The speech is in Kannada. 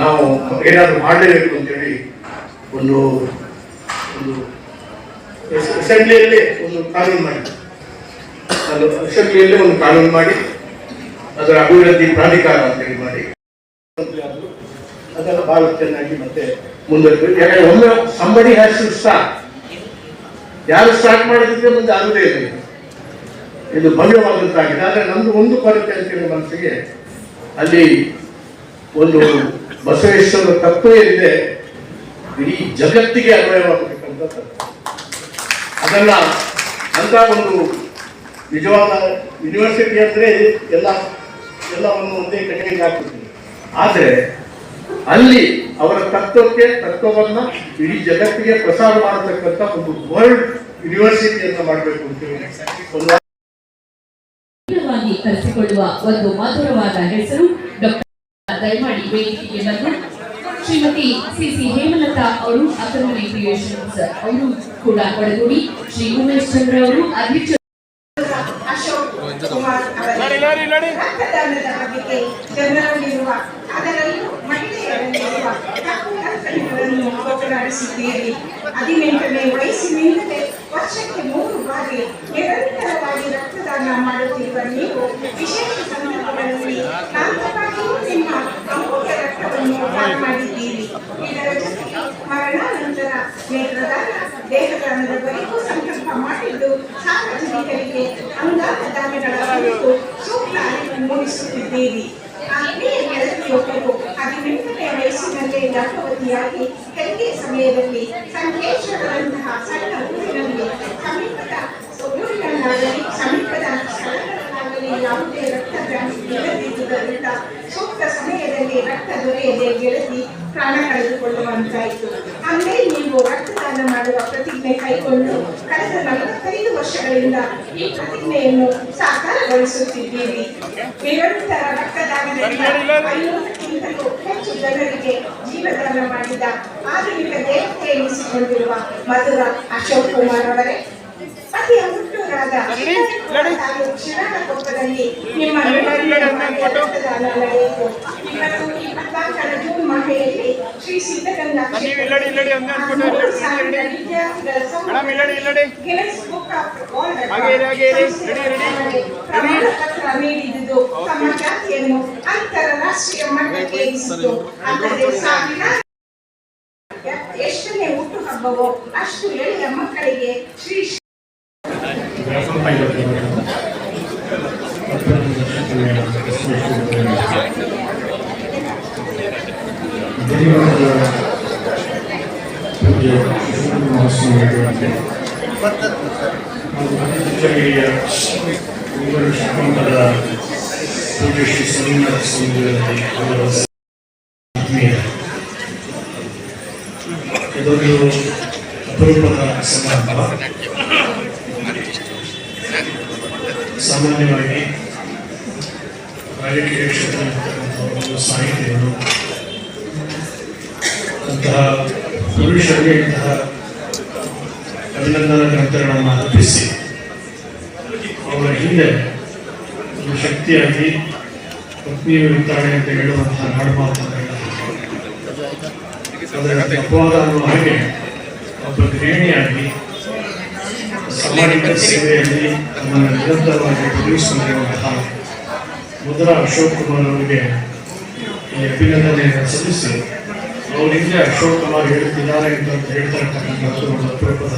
ನಾವು ಏನಾದರೂ ಮಾಡಲೇಬೇಕು ಅಂತೇಳಿ ಒಂದು ಒಂದು ಅಸೆಂಬ್ಲಿಯಲ್ಲೇ ಒಂದು ಕಾನೂನು ಮಾಡಿ. ಅದು ಅಸೆಂಬ್ಲಿಯಲ್ಲೇ ಒಂದು ಕಾನೂನು ಮಾಡಿ, ಅದರ ಅಭಿವೃದ್ಧಿ ಪ್ರಾಧಿಕಾರ ಅಂತೇಳಿ ಮಾಡಿ. ಅದನ್ನು ಬಹಳ ಚೆನ್ನಾಗಿ ಮತ್ತೆ ಮುಂದುವರಿಸಬೇಕು ಯಾಕಂದ್ರೆ ಒಮ್ಮೆ ಸಂಬಡಿ ಹ್ಯಾಸ್ ಸ್ಟಾರ್ಟ್ ಯಾರು ಸ್ಟಾರ್ಟ್ ಮಾಡಿದ್ರೆ ಮುಂದೆ ಆಗದೇ ಇದು. ಇದು ಭವ್ಯವಾದಂತಾಗಿದೆ. ಆದರೆ ನಮ್ದು ಒಂದು ಕೊರತೆ ಅಂತೇಳಿ ಮನಸ್ಸಿಗೆ ಅಲ್ಲಿ ಒಂದು ಬಸವೇಶ್ವರ ತತ್ವ ಏನಿದೆ ಇಡೀ ಜಗತ್ತಿಗೆ ಅನ್ವಯವಾಗಬೇಕಂತ. ಅದನ್ನ ಅಂತ ಒಂದು ನಿಜವಾದ ಯೂನಿವರ್ಸಿಟಿ ಅಂದ್ರೆ ಎಲ್ಲ ಎಲ್ಲವನ್ನು ಒಂದೇ ಕಡೆಗೆ ಹಾಕ್ಬಿಡ್ತೀವಿ ಆದರೆ ಅಲ್ಲಿ ಅವರ ತತ್ವಕ್ಕೆ, ತತ್ವವನ್ನ ಇಡೀ ಜಗತ್ತಿಗೆ ಪ್ರಸಾರ ಮಾಡತಕ್ಕಂಥ ಒಂದು ವರ್ಲ್ಡ್ ಯೂನಿವರ್ಸಿಟಿಯನ್ನ ಮಾಡಬೇಕು ಅಂತ ಹೇಳಿ ಕರೆಸಿಕೊಳ್ಳುವ ಒಂದು ಮಧುರವಾದ ಹೆಸರು ದಯಮಾಡಿ ವೇದಿಕೆಗೆ ಬಂದು ಶ್ರೀಮತಿ ಸಿ ಸಿ ಹೇಮಲತಾ ಅವರು ಅಕರ್ಮಣಿ ಕ್ರಿಯೇಷನ್ಸ್ ಅವರು ಕೂಡ ಒಳಗೂಡಿ ಶ್ರೀ ಉಮೇಶ್ ಚಂದ್ರ ಅವರು ಅಧ್ಯಕ್ಷ ಹದಿನೆಂಟನೇ ವಯಸ್ಸಿನಿಂದಲೇ ವರ್ಷಕ್ಕೆ ಮೂರು ಬಾರಿ ನಿರಂತರವಾಗಿ ರಕ್ತದಾನ ಮಾಡುತ್ತಿರುವ ನೀವು ವಿಶೇಷ ಮಾಡಿದ್ದೀರಿ ಇದರ ಜೊತೆಗೆ ಮರಣಾನಂತರ ನೇತ್ರದಾನ ದೇಹದಾನದವರೆಗೂ ಸಂಕಲ್ಪ ಮಾಡಿದ್ದು ಸಾರ್ವಜನಿಕರಿಗೆ ಅಂಗಾಂಗ ದಾನಗಳ ಕುರಿತು ಸೂಕ್ತ ಅರಿವು ಮೂಡಿಸುತ್ತಿದ್ದೀರಿ ಸಮಯದಲ್ಲಿ ಸಂಕೇಶ್ವರದಂತಹ ಸಣ್ಣ ಊರಿನಲ್ಲಿ ಸೂಕ್ತ ಸಮಯದಲ್ಲಿ ರಕ್ತ ದೊರೆಯದೆ ಗೆಳತಿ ಪ್ರಾಣ ಕಳೆದುಕೊಳ್ಳುವಂತಾಯಿತು. ಅಂದೇ ನೀವು ರಕ್ತದಾನ ಮಾಡುವ ಪ್ರತಿಜ್ಞೆ ಕೈಗೊಂಡು ಕಳೆದ ನಲವತ್ತೈದು ವರ್ಷಗಳಿಂದ ಈ ಪ್ರತಿಜ್ಞೆಯನ್ನು ಸಾಕಾರಗೊಳಿಸುತ್ತಿದ್ದೀರಿ. ನಿರಂತರ ರಕ್ತದಾನದಿಂದ ಐನೂರಕ್ಕಿಂತಲೂ ಹೆಚ್ಚು ಜನರಿಗೆ ಜೀವದಾನ ಮಾಡಿದ ಆಧುನಿಕ ದೇವತೆ ಎನಿಸಿಕೊಂಡಿರುವ ಮಧುರ ಅಶೋಕ್ ಕುಮಾರ್ ಅವರೇ ಪತಿಯ ಹುಟ್ಟೂರಾದ ತಾಲೂಕು ಶಿರಾಳಕೊಪ್ಪದಲ್ಲಿ ನಿಮ್ಮ ಇಪ್ಪತ್ನಾಲ್ಕರ June ಮಹಿಳೆಯಲ್ಲಿ Shri Siddaganga book of world ನೀಡಿದುದು ತಮ್ಮ ಜಾತಿಯನ್ನು ಅಂತಾರಾಷ್ಟ್ರೀಯ ಮಟ್ಟಕ್ಕೆ ಏರಿಸಿತು ಅಲ್ಲದೆ ಸಾವಿರ ಎಷ್ಟನೇ ಹುಟ್ಟುಹಬ್ಬವೋ ಅಷ್ಟು ಎಳೆಯ ಮಕ್ಕಳಿಗೆ ಶ್ರೀ ಇದೊಂದು ಅಪರೂಪದ ಸಮಾರಂಭ ಸಾಮಾನ್ಯವಾಗಿ ರಾಜಕೀಯ ಕ್ಷೇತ್ರ ಒಂದು ಸಾಹಿತಿಗಳು ಅಂತಹ ಪುರುಷರಿಗೆ ಇಂತಹ ಅಭಿನಂದನಾ ಗ್ರಂಥಗಳನ್ನು ಅರ್ಪಿಸಿ ಅವರ ಹಿಂದೆ ಒಂದು ಶಕ್ತಿಯಾಗಿ ಪತ್ನಿಯ ವಿತರಣೆ ಅಂತ ಹೇಳುವಂತಹ ನಾಡುಮಾತುಗಳನ್ನ ಅದರ ಅಪವಾದ ಅನ್ನುವ ಹಾಗೆ ಒಬ್ಬ ಗೃಹಿಣಿಯಾಗಿ ಸಾಮಾಜಿಕ ಸೇವೆಯಲ್ಲಿ ತಮ್ಮನ್ನು ನಿರಂತರವಾಗಿ ತೊಡಗಿಸಿಕೊಂಡಿರುವಂತಹ ಮುದ್ರ ಅಶೋಕ್ ಕುಮಾರ್ ಅವರಿಗೆ, ಈ ಅಭಿನಂದನೆಯನ್ನು ಸಲ್ಲಿಸಿ. ಅವರು ಅಶೋಕ್ ಕುಮಾರ್ ಹೇಳುತ್ತಿದ್ದಾರೆ ಅಂತ ಹೇಳ್ತಾ ಇರ್ತಕ್ಕಂಥದ್ದು ಅಪರೂಪದ